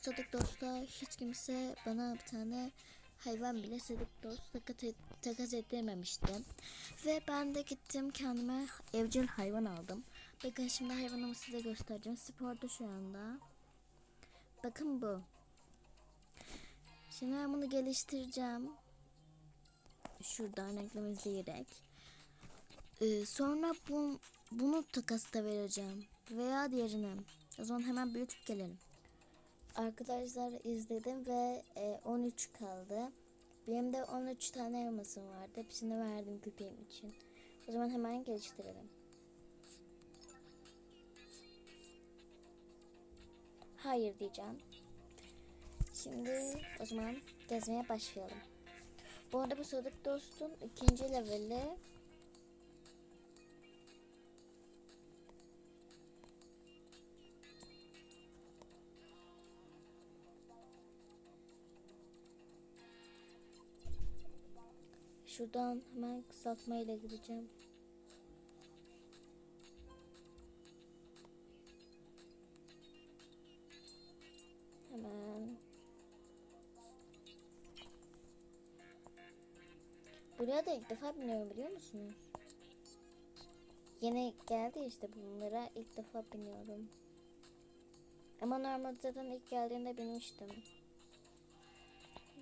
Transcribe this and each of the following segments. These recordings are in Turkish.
Sadık dostlar hiç kimse bana bir tane hayvan bile sadık dost takas, ettirmemişti. Ve ben de gittim kendime evcil hayvan aldım. Bakın şimdi hayvanımı size göstereceğim. Sporda şu anda. Bakın bu. Şimdi ben bunu geliştireceğim. Şuradan reklam izleyerek. Ee, sonra bu, bunu takasta vereceğim. Veya diğerini. O zaman hemen büyütüp gelelim. Arkadaşlar izledim ve e, 13 kaldı. Benim de 13 tane elmasım vardı. Hepsini verdim köpeğim için. O zaman hemen geliştirelim. Hayır diyeceğim. Şimdi o zaman gezmeye başlayalım. Bu arada bu Sadık Dost'un ikinci leveli Şuradan hemen kısaltmayla gideceğim. Hemen. Buraya da ilk defa biniyorum biliyor musunuz? Yeni geldi işte bunlara ilk defa biniyorum. Ama normalde zaten ilk geldiğinde binmiştim.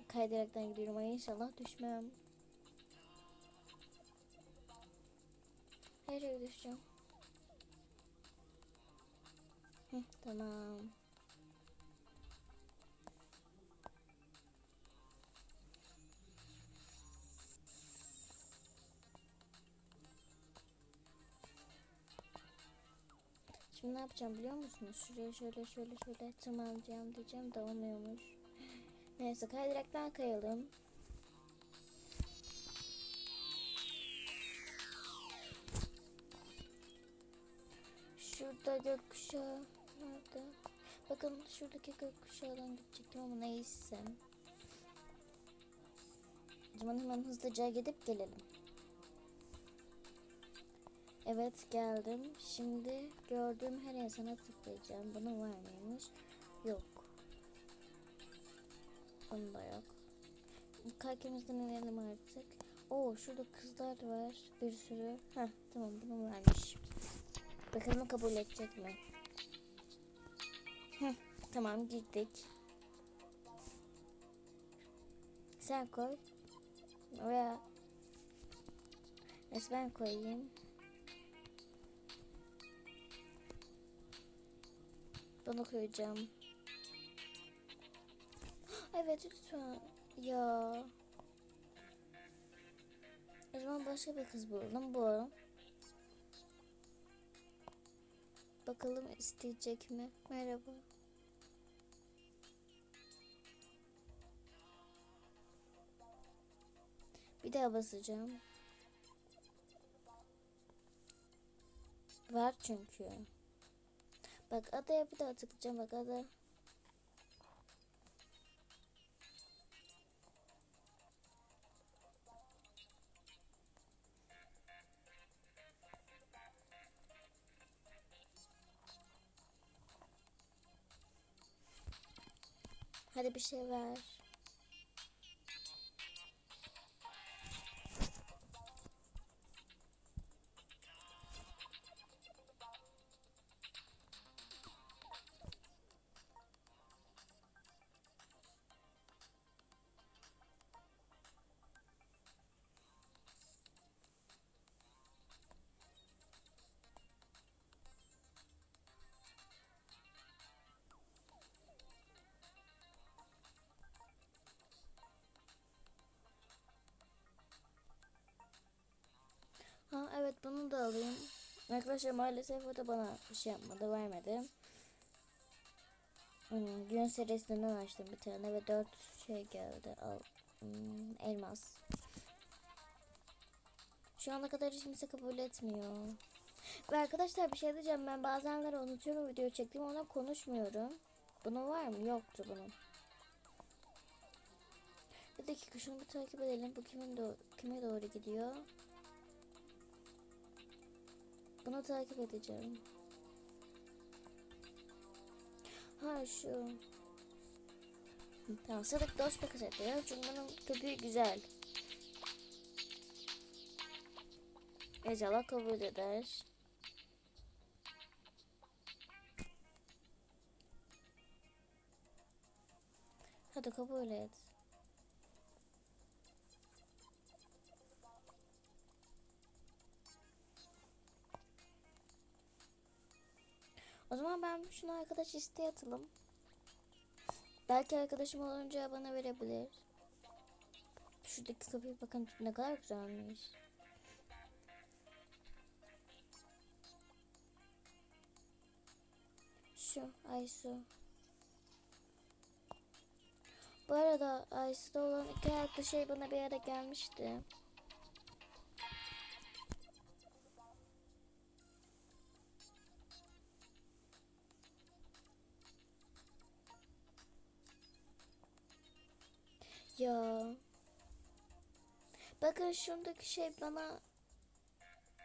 Kaydıraktan gidiyorum ama inşallah düşmem. Her yere düşeceğim. Hı, tamam. Şimdi ne yapacağım biliyor musunuz? Şuraya şöyle şöyle şöyle tırmanacağım diyeceğim de olmuyormuş. Neyse kaydıraktan kayalım. Şurada gökkuşağı nerede? Bakın şuradaki gökkuşağından gidecektim ama neyse. O zaman hemen hızlıca gidip gelelim. Evet geldim. Şimdi gördüğüm her insana tıklayacağım. Bunun var mıymış? Yok. Bunun da yok. Kalkimizden inelim artık. Oo şurada kızlar var. Bir sürü. Heh tamam bunun varmış. Bakalım kabul edecek mi? Heh, tamam girdik. Sen koy. Veya Neyse ben koyayım. Bunu koyacağım. Evet lütfen. Ya. O zaman başka bir kız bulalım. Bu. Bakalım isteyecek mi? Merhaba. Bir daha basacağım. Var çünkü. Bak adaya bir daha tıklayacağım. Bak ada. Hadi bir şey ver. Evet bunu da alayım. Arkadaşlar maalesef o da bana bir şey yapmadı, vermedi. Hmm, gün serisinden açtım bir tane ve dört şey geldi. Al, hmm, elmas. Şu ana kadar hiç kimse kabul etmiyor. Ve arkadaşlar bir şey diyeceğim. Ben bazenleri unutuyorum video çektiğimi ona konuşmuyorum. Bunun var mı? Yoktu bunun. Bir dakika şunu bir takip edelim. Bu kimin do kime doğru gidiyor? Bunu takip edeceğim. Ha şu. Tamam Sadık dost takas ediyor. Çünkü bunun köpüğü güzel. İnşallah kabul eder. Hadi kabul et. O zaman ben şunu arkadaş isteğe atalım. Belki arkadaşım olunca bana verebilir. Şuradaki kapıya bakın ne kadar güzelmiş. Şu Aysu. Bu arada Aysu'da olan iki ayaklı şey bana bir ara gelmişti. Ya. Bakın şuradaki şey bana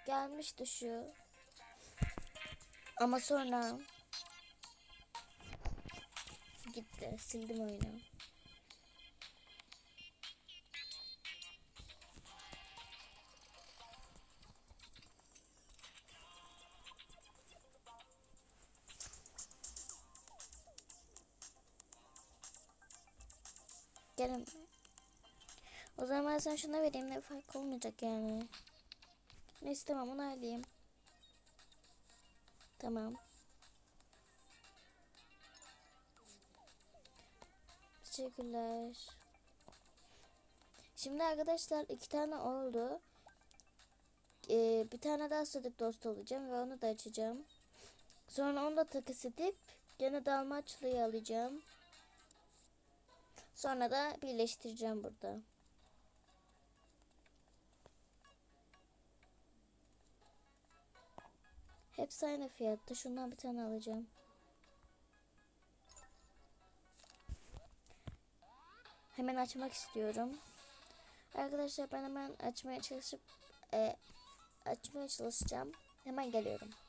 gelmişti şu. Ama sonra gitti. Sildim oyunu. Gelin. O zaman ben sana şuna vereyim ne fark olmayacak yani. Neyse tamam onu alayım. Tamam. Teşekkürler. Şimdi arkadaşlar iki tane oldu. Ee, bir tane daha sadık dost olacağım ve onu da açacağım. Sonra onu da takas edip gene dalmaçlıyı alacağım. Sonra da birleştireceğim burada. Hepsi aynı fiyatta. Şundan bir tane alacağım. Hemen açmak istiyorum. Arkadaşlar ben hemen açmaya çalışıp e, açmaya çalışacağım. Hemen geliyorum.